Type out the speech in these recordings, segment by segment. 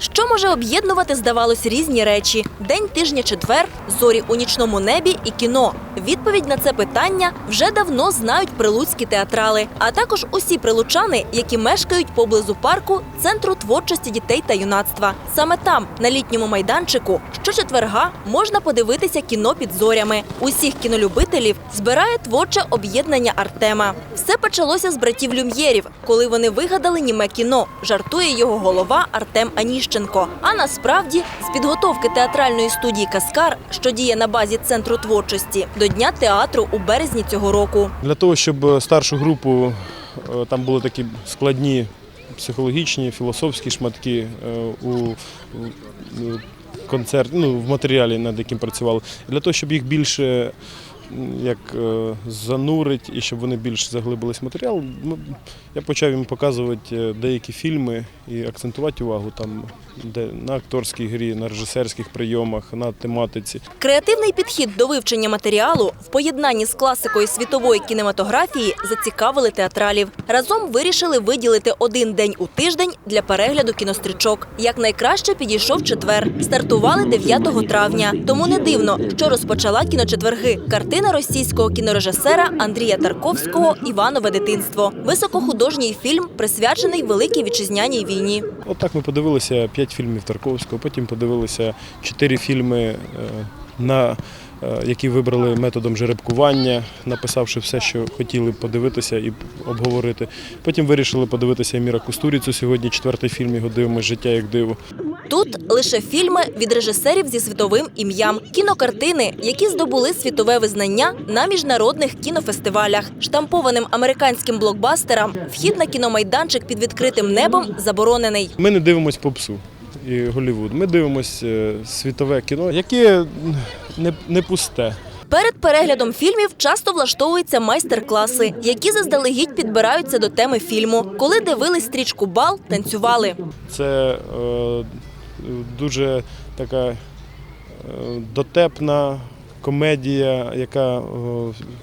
Що може об'єднувати, здавалось, різні речі: день тижня четвер, зорі у нічному небі і кіно. Відповідь на це питання вже давно знають прилуцькі театрали, а також усі прилучани, які мешкають поблизу парку центру творчості дітей та юнацтва. Саме там, на літньому майданчику, щочетверга можна подивитися кіно під зорями. Усіх кінолюбителів збирає творче об'єднання Артема. Все почалося з братів Люм'єрів, коли вони вигадали німе кіно. Жартує його голова Артем Аніщенко. А насправді з підготовки театральної студії Каскар, що діє на базі центру творчості, до дня театру у березні цього року. Для того, щоб старшу групу е, там були такі складні психологічні, філософські шматки е, у концерт, ну, в матеріалі, над яким працювали. Для того, щоб їх більше як е, занурить і щоб вони більше заглибились в матеріал, м, я почав їм показувати е, деякі фільми і акцентувати увагу там де, на акторській грі, на режисерських прийомах, на тематиці. Креативний підхід до вивчення матеріалу в поєднанні з класикою світової кінематографії зацікавили театралів. Разом вирішили виділити один день у тиждень для перегляду кінострічок. Як найкраще підійшов четвер. Стартували 9 травня. Тому не дивно, що розпочала кіночетверги. Картина російського кінорежисера Андрія Тарковського Іванове дитинство. Високохудожній фільм присвячений Великій вітчизняній війні. Отак ми подивилися п'ять фільмів Тарковського, потім подивилися чотири фільми, е, на, е, які вибрали методом жеребкування, написавши все, що хотіли подивитися і обговорити. Потім вирішили подивитися Міра Кустуріцю. Сьогодні четвертий фільм його дивимося життя як диво. Тут лише фільми від режисерів зі світовим ім'ям, кінокартини, які здобули світове визнання на міжнародних кінофестивалях. Штампованим американським блокбастерам вхід на кіномайданчик під відкритим небом заборонений. Ми не дивимося попсу і Голлівуд. Ми дивимося е, світове кіно, яке не, не пусте. Перед переглядом фільмів часто влаштовуються майстер-класи, які заздалегідь підбираються до теми фільму. Коли дивились стрічку бал, танцювали. Це е, дуже така е, дотепна комедія, яка е,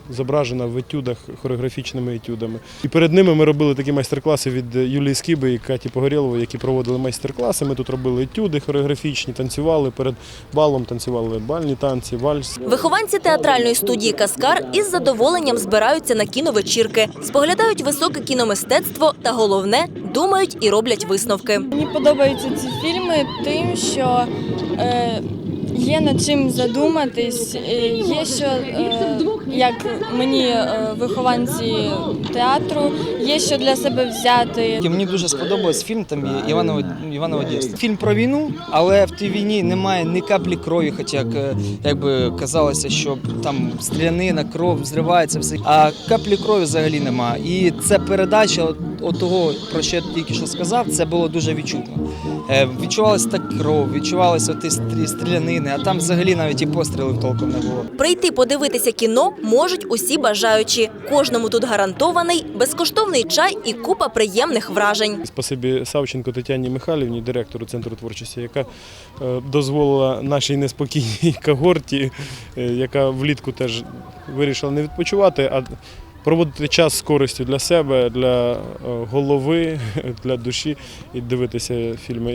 зображена в етюдах хореографічними етюдами. І перед ними ми робили такі майстер-класи від Юлії Скиби і Каті Погорєлової, які проводили майстер-класи. Ми тут робили етюди хореографічні, танцювали перед балом, танцювали бальні танці, вальс. Вихованці театральної студії Каскар із задоволенням збираються на кіновечірки, споглядають високе кіномистецтво та головне думають і роблять висновки. Мені подобаються ці фільми тим, що е, є над чим задуматись, е, є що, е, як мені е, вихованці театру, є що для себе взяти. Мені дуже сподобався фільм там Іваново Іваново дєство. Фільм про війну, але в тій війні немає ні каплі крові, хоча як, е, як би казалося, що там стрілянина, кров зривається, все. А каплі крові взагалі немає. І це передача от, того, про що я тільки що сказав, це було дуже відчутно. Е, відчувалася так кров, відчувалися ті стрі- стрілянини, а там взагалі навіть і пострілів толком не було. Прийти подивитися кіно можуть усі бажаючі. Кожному тут гарантований безкоштовний чай і купа приємних вражень. Спасибі Савченко Тетяні Михайлівні, директору центру творчості, яка е, дозволила нашій неспокійній когорті, е, яка влітку теж вирішила не відпочивати, а проводити час з користю для себе, для е, голови, для душі і дивитися фільми.